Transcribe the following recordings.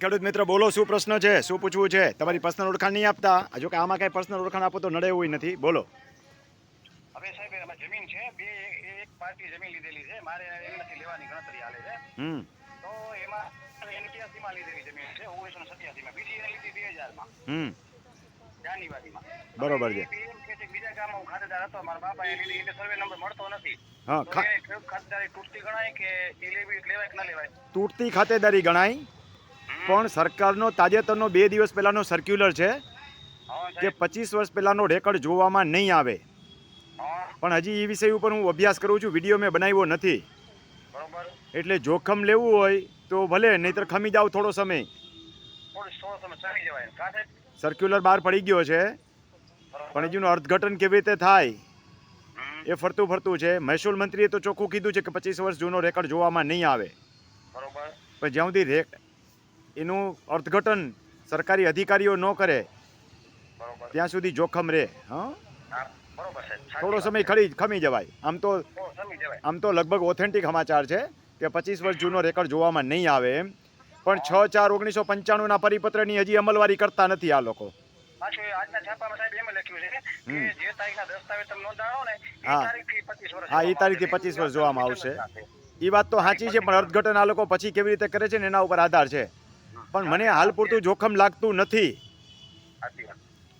ખેડૂત મિત્ર બોલો શું પ્રશ્ન છે? શું પૂછવું છે? તમારી પર્સનલ ઓળખાણ નહીં આપતા? જો કે આમાં કઈ પર્સનલ ઓળખાણ આપો તો નડે એવું નથી. બોલો. હવે સાહેબ એમાં જમીન છે. બે એક પાર્ટી જમીન લીધેલી છે. મારે એમનાથી લેવાની ગણતરી હાલે છે. હમ. તો એમાં એનટીઆસી માં લીધેલી જમીન છે ઓગણીસો ને સત્યાસી માં બીજી એને લીધી બે હજારમાં હમ. જાન્યુઆરીમાં. બરોબર છે. બીજા ગામમાં હું ખાતેદાર હતો મારા બાપા એ લીધી એટલે સર્વે નંબર મળતો નથી. હા ખાતેદારી તૂટતી ગણાય કે લેવી લેવાય કે ના લેવાય? તૂટતી ખાતેદારી ગણાય? પણ સરકારનો તાજેતરનો બે દિવસ પહેલાંનો સર્ક્યુલર છે કે પચીસ વર્ષ પહેલાંનો રેકોર્ડ જોવામાં નહીં આવે. પણ હજી એ વિષય ઉપર હું અભ્યાસ કરું છું વીડિયો મેં બનાવ્યો નથી. એટલે જોખમ લેવું હોય તો ભલે નહીતર ખમી જાવ થોડો સમય. સર્ક્યુલર બહાર પડી ગયો છે પણ હજુનું અર્થઘટન કેવી રીતે થાય? એ ફરતું ફરતું છે. મહેસૂલ મંત્રીએ તો ચોખ્ખું કીધું છે કે પચીસ વર્ષ જૂનો રેકોર્ડ જોવામાં નહીં આવે. પણ જ્યાં સુધી એનું અર્થઘટન સરકારી અધિકારીઓ ન કરે ત્યાં સુધી જોખમ રહે હા? થોડો સમય ખરી ખમી જવાય. આમ તો આમ તો લગભગ ઓથેન્ટિક સમાચાર છે કે પચીસ વર્ષ જૂનો રેકોર્ડ જોવામાં નહીં આવે એમ. પણ છ ચાર ઓગણીસો પંચાણુંના પરિપત્રની હજી અમલવારી કરતા નથી આ લોકો. હા. તારીખથી 25 વર્ષ હા, એ તારીખથી પચીસ વર્ષ જોવામાં. આવશે. એ વાત તો સાચી છે પણ અર્થઘટન આ લોકો પછી કેવી રીતે કરે છે ને એના ઉપર આધાર છે. પણ મને હાલ પૂરતું જોખમ લાગતું નથી.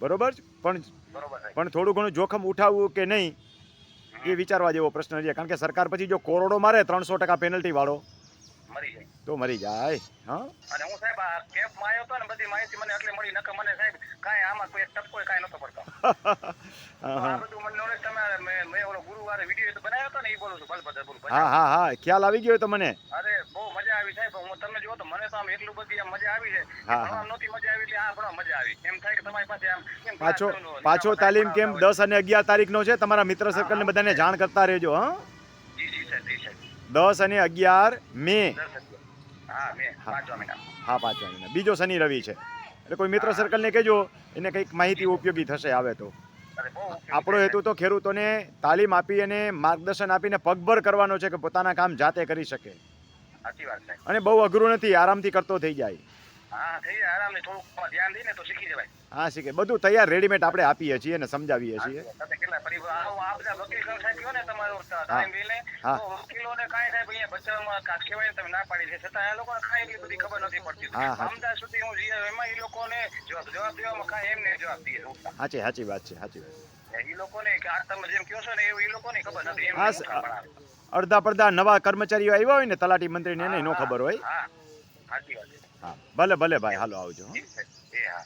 બરોબર પણ બરોબર પણ થોડું ઘણું જોખમ ઉઠાવવું કે નહીં એ વિચારવા જેવો પ્રશ્ન છે. કારણ કે સરકાર પછી જો કોરોડો મારે ત્રણસો ટકા પેનલ્ટી વાળો. મરી જાય. તો મરી જાય હા? અને હું સાહેબ આ કેમ્પમાં આવ્યો તો ને બધી માહિતી મને એટલે મળી. નકર મને સાહેબ કાંઈ આમાં કોઈ ટપકો કાંઈ નતો પડતો હા આ હા બધું મને knowledge તમે મેં મેં વિડિયો વીડિયો બનાવ્યો હતો ને એ બોલું છું. ભલભદ્ર બોલું. હા હા હા. ખ્યાલ આવી ગયો તો મને. અરે બહુ મજા આવી સાહેબ. હું તમને જો તો મને તો આમ એટલું બધી આમ મજા આવી છે હા, હા. નહોતી મજા આવી એટલે આ ભણવા મજા આવી. એમ થાય કે તમારી પાસે આમ પાછો પાછો તાલીમ કેમ ભણાવતા દસ અને અગિયાર તારીખનો છે? તમારા મિત્ર સર્કલને બધાને જાણ કરતા રહેજો હા? જી જી સાહેબ જી સાહેબ. દસ અને અગિયાર મે. હા મે. પાંચવા મહિના. હા પાંચવા મહિના. બીજો શનિ રવિ છે. એટલે કોઈ મિત્ર સર્કલને કહેજો. એને કંઈક માહિતી ઉપયોગી થશે આવે તો. અરે આપણો હેતુ તો ખેડૂતોને તાલીમ આપી અને માર્ગદર્શન આપીને પગભર કરવાનો છે કે પોતાના કામ જાતે કરી શકે. અને બહુ અઘરું નથી આરામથી કરતો થઈ જાય. હા થઈ જાય. આરામથી થોડુંક ધ્યાન દઈને તો શીખી જવાય. હા શીખે. બધું તૈયાર રેડીમેડ આપણે આપીએ છીએ અને સમજાવીએ છીએ. તમે કેટલા પરિવાર આ બધા વકીલ સાહેબ કયો ને તમારો ટાઈમ લઈને તો વકીલોને કાંઈ સાહેબ અહીંયા બચાવમાં કાંઈક કહેવાય તમે ના પાડી છે છતાં એ લોકોને કાંઈ એટલી બધી ખબર નથી પડતી. અમદાવાદ સુધી હું જઈ એમાં એ લોકોને જવાબ જવાબ દેવામાં કાંઈ એમને જવાબ દઈએ સાચી સાચી વાત છે સાચી વાત. એ લોકોને કે આ તમે જેમ કહો છો ને એવું એ લોકોને ખબર નથી. એમ. અડધા પડધા નવા કર્મચારીઓ આવ્યા હોય ને તલાટી મંત્રીને એને નો ખબર હોય. હા ભલે ભલે ભાઈ હાલો આવજો હા.